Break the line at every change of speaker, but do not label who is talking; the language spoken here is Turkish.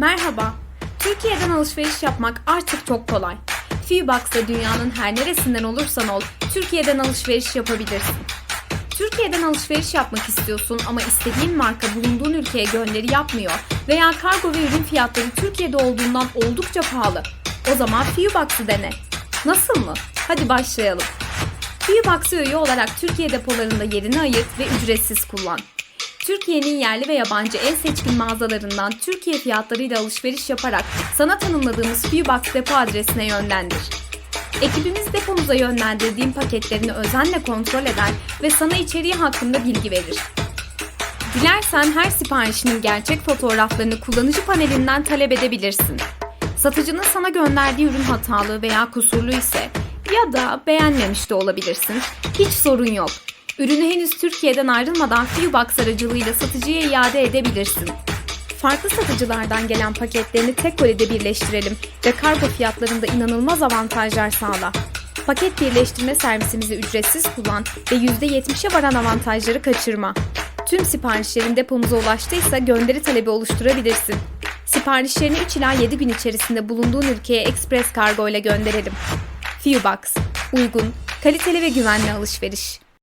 Merhaba. Türkiye'den alışveriş yapmak artık çok kolay. Feebox'ta dünyanın her neresinden olursan ol, Türkiye'den alışveriş yapabilirsin. Türkiye'den alışveriş yapmak istiyorsun ama istediğin marka bulunduğun ülkeye gönderi yapmıyor veya kargo ve ürün fiyatları Türkiye'de olduğundan oldukça pahalı. O zaman Feebox'ı dene. Nasıl mı? Hadi başlayalım. Feebox'a üye olarak Türkiye depolarında yerini ayırt ve ücretsiz kullan. Türkiye'nin yerli ve yabancı en seçkin mağazalarından Türkiye fiyatlarıyla alışveriş yaparak sana tanımladığımız Feebox depo adresine yönlendir. Ekibimiz deponuza yönlendirdiğin paketlerini özenle kontrol eder ve sana içeriği hakkında bilgi verir. Dilersen her siparişinin gerçek fotoğraflarını kullanıcı panelinden talep edebilirsin. Satıcının sana gönderdiği ürün hatalı veya kusurlu ise ya da beğenmemiş de olabilirsin. Hiç sorun yok. Ürünü henüz Türkiye'den ayrılmadan Feebox aracılığıyla satıcıya iade edebilirsin. Farklı satıcılardan gelen paketlerini tek kolide birleştirelim ve kargo fiyatlarında inanılmaz avantajlar sağla. Paket birleştirme servisimizi ücretsiz kullan ve %70'e varan avantajları kaçırma. Tüm siparişlerin depomuza ulaştıysa gönderi talebi oluşturabilirsin. Siparişlerini 3 ila 7 gün içerisinde bulunduğun ülkeye ekspres kargo ile gönderelim. Feebox, uygun, kaliteli ve güvenli alışveriş.